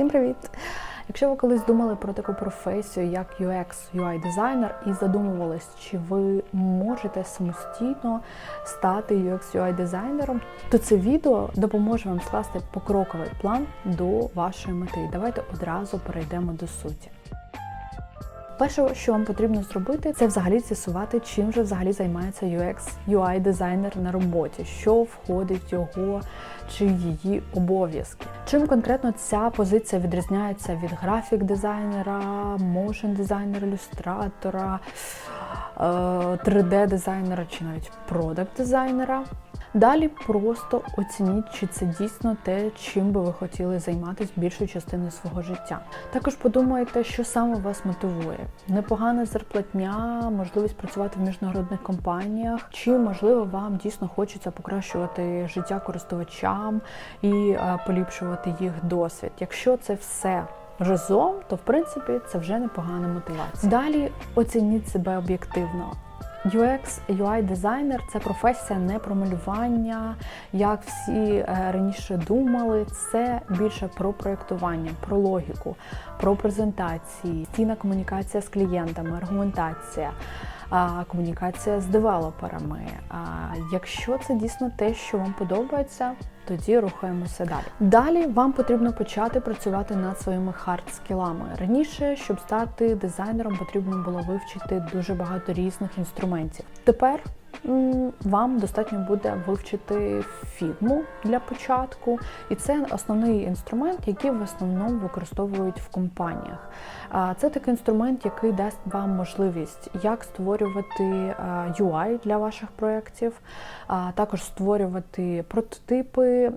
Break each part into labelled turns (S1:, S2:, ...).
S1: Всім привіт! Якщо ви колись думали про таку професію, як UX, UI дизайнер, і задумувались, чи ви можете самостійно стати UX UI дизайнером, то це відео допоможе вам скласти покроковий план до вашої мети. Давайте одразу перейдемо до суті. Перше, що вам потрібно зробити, це взагалі з'ясувати, чим же взагалі займається UX, UI дизайнер на роботі, що входить в його чи її обов'язки. Чим конкретно ця позиція відрізняється від графік дизайнера, моушен дизайнера, ілюстратора, 3D-дизайнера чи навіть продакт дизайнера. Далі просто оцініть, чи це дійсно те, чим би ви хотіли займатися більшу частину свого життя. Також подумайте, що саме вас мотивує: непогана зарплатня, можливість працювати в міжнародних компаніях, чи можливо вам дійсно хочеться покращувати життя користувачам і е, поліпшувати їх досвід. Якщо це все разом, то в принципі це вже непогана мотивація. Далі оцініть себе об'єктивно. UX, UI дизайнер це професія не про малювання, як всі е, раніше думали. Це більше про проєктування, про логіку, про презентації, стійна комунікація з клієнтами, аргументація. Комунікація з девелоперами. Якщо це дійсно те, що вам подобається, тоді рухаємося далі. Далі вам потрібно почати працювати над своїми хард-скілами. Раніше, щоб стати дизайнером, потрібно було вивчити дуже багато різних інструментів. Тепер вам достатньо буде вивчити фігму для початку, і це основний інструмент, який в основному використовують в компаніях. Це такий інструмент, який дасть вам можливість як створювати UI для ваших проєктів, також створювати прототипи,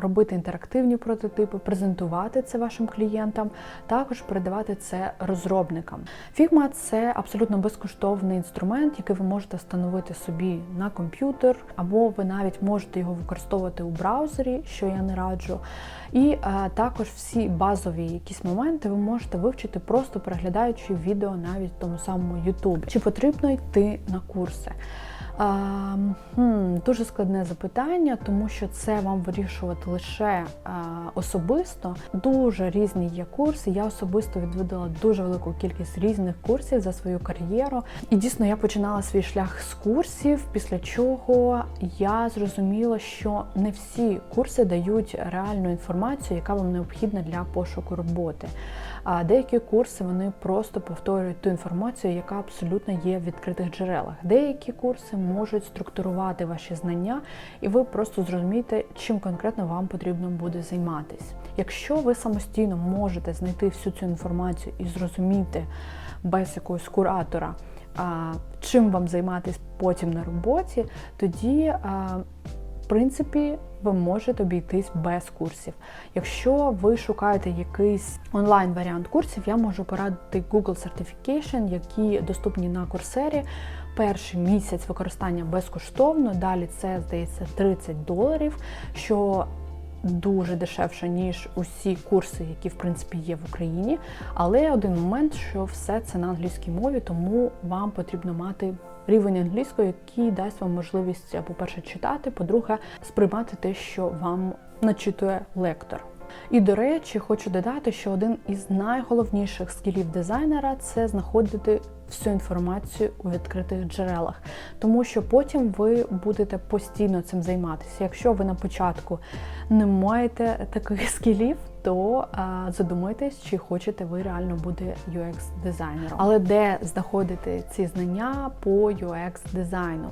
S1: робити інтерактивні прототипи, презентувати це вашим клієнтам, також передавати це розробникам. Figma – це абсолютно безкоштовний інструмент, який ви можете встановити собі на комп'ютер, або ви навіть можете його використовувати у браузері, що я не раджу. І а, також всі базові якісь моменти ви можете вивчити, просто переглядаючи відео навіть в тому самому YouTube. Чи потрібно йти на курси? А, Дуже складне запитання, тому що це вам вирішувати лише а, особисто. Дуже різні є курси. Я особисто відвідала дуже велику кількість різних курсів за свою кар'єру. І дійсно я починала свій шлях з курсів, після чого я зрозуміла, що не всі курси дають реальну інформацію, яка вам необхідна для пошуку роботи. А деякі курси вони просто повторюють ту інформацію, яка абсолютно є в відкритих джерелах. Деякі курси можуть структурувати ваші знання, і ви просто зрозумієте, чим конкретно вам потрібно буде займатися. Якщо ви самостійно можете знайти всю цю інформацію і зрозуміти без якогось куратора, чим вам займатися потім на роботі, тоді в принципі, ви можете обійтись без курсів. Якщо ви шукаєте якийсь онлайн-варіант курсів, я можу порадити Google Certification, які доступні на курсері. Перший місяць використання безкоштовно, далі це здається 30 доларів. що Дуже дешевше, ніж усі курси, які в принципі є в Україні. Але один момент, що все це на англійській мові, тому вам потрібно мати рівень англійської, який дасть вам можливість, по-перше, читати, по-друге, сприймати те, що вам начитує лектор. І, до речі, хочу додати, що один із найголовніших скілів дизайнера це знаходити всю інформацію у відкритих джерелах, тому що потім ви будете постійно цим займатися. Якщо ви на початку не маєте таких скілів, то а, задумайтесь, чи хочете ви реально бути UX-дизайнером. Але де знаходити ці знання по UX-дизайну?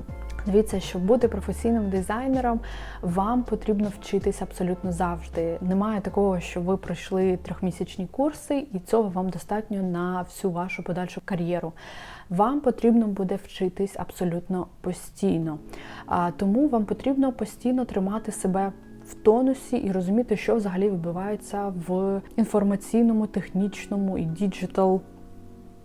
S1: Дивіться, щоб бути професійним дизайнером, вам потрібно вчитись абсолютно завжди. Немає такого, що ви пройшли трьохмісячні курси, і цього вам достатньо на всю вашу подальшу кар'єру. Вам потрібно буде вчитись абсолютно постійно. Тому вам потрібно постійно тримати себе в тонусі і розуміти, що взагалі відбувається в інформаційному, технічному і діджитал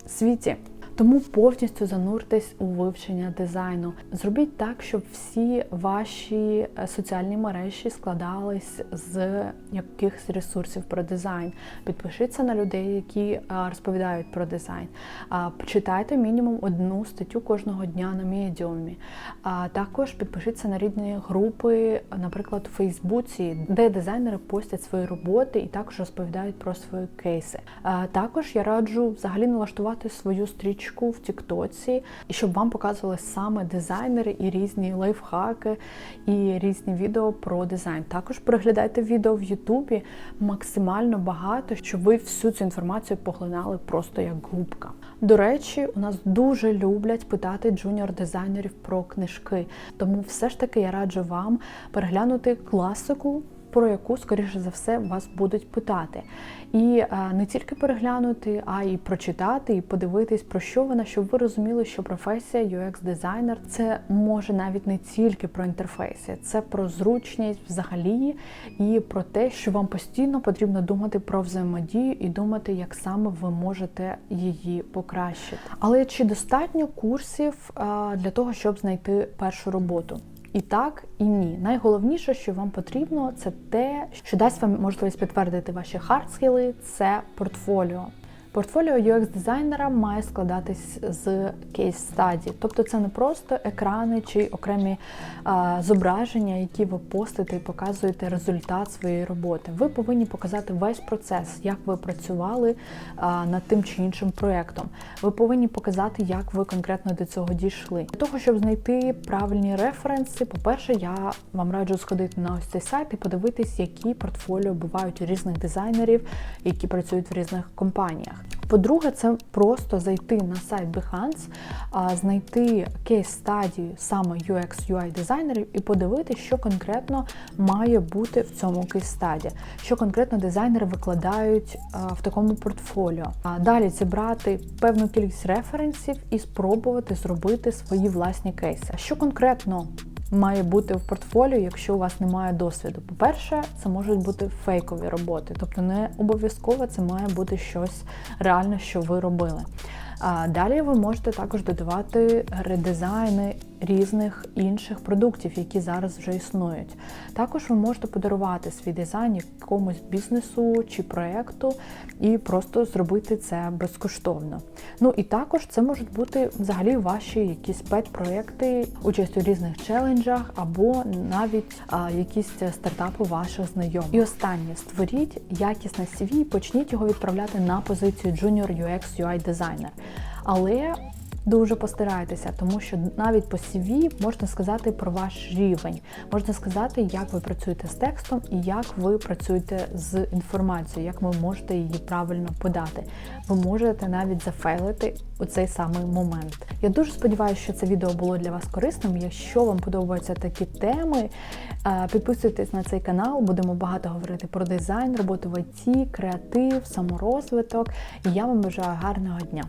S1: світі. Тому повністю зануртесь у вивчення дизайну. Зробіть так, щоб всі ваші е, соціальні мережі складались з якихось ресурсів про дизайн. Підпишіться на людей, які е, розповідають про дизайн. Читайте мінімум одну статтю кожного дня на медіумі. Також підпишіться на рідні групи, наприклад, у Фейсбуці, де дизайнери постять свої роботи і також розповідають про свої кейси. Також я раджу взагалі налаштувати свою стрічку в Тіктоці, і щоб вам показували саме дизайнери і різні лайфхаки, і різні відео про дизайн. Також переглядайте відео в Ютубі максимально багато, щоб ви всю цю інформацію поглинали просто як губка. До речі, у нас дуже люблять питати джуніор-дизайнерів про книжки, тому все ж таки я раджу вам переглянути класику. Про яку, скоріше за все, вас будуть питати. І е, не тільки переглянути, а й прочитати, і подивитись, про що вона, щоб ви розуміли, що професія UX-дизайнер це може навіть не тільки про інтерфейси, це про зручність взагалі і про те, що вам постійно потрібно думати про взаємодію і думати, як саме ви можете її покращити. Але чи достатньо курсів е, для того, щоб знайти першу роботу? І так, і ні. Найголовніше, що вам потрібно, це те, що дасть вам можливість підтвердити ваші хардскіли, це портфоліо. Портфоліо UX-дизайнера має складатись з кейс-стаді, тобто це не просто екрани чи окремі а, зображення, які ви постите і показуєте результат своєї роботи. Ви повинні показати весь процес, як ви працювали а, над тим чи іншим проєктом. Ви повинні показати, як ви конкретно до цього дійшли. Для того, щоб знайти правильні референси, по-перше, я вам раджу сходити на ось цей сайт і подивитись, які портфоліо бувають у різних дизайнерів, які працюють в різних компаніях. По-друге, це просто зайти на сайт Behance, знайти кейс-стадію саме UX UI дизайнерів і подивитися, що конкретно має бути в цьому кейс-стаді, що конкретно дизайнери викладають в такому портфоліо. А далі зібрати певну кількість референсів і спробувати зробити свої власні кейси. Що конкретно має бути в портфоліо, якщо у вас немає досвіду. По-перше, це можуть бути фейкові роботи, тобто не обов'язково це має бути щось реальне, що ви робили. Далі ви можете також додавати редизайни різних інших продуктів, які зараз вже існують. Також ви можете подарувати свій дизайн якомусь бізнесу чи проєкту і просто зробити це безкоштовно. Ну і також це можуть бути взагалі ваші якісь пет-проєкти, участь у різних челенджах або навіть а, якісь стартапи ваших знайомих. І останнє створіть якісне CV і почніть його відправляти на позицію Junior UX UI дизайнер. Але Дуже постарайтеся, тому що навіть по CV можна сказати про ваш рівень, можна сказати, як ви працюєте з текстом і як ви працюєте з інформацією, як ви можете її правильно подати. Ви можете навіть зафейлити у цей самий момент. Я дуже сподіваюся, що це відео було для вас корисним. Якщо вам подобаються такі теми, е, підписуйтесь на цей канал, будемо багато говорити про дизайн, роботу в ІТ, креатив, саморозвиток. І я вам бажаю гарного дня.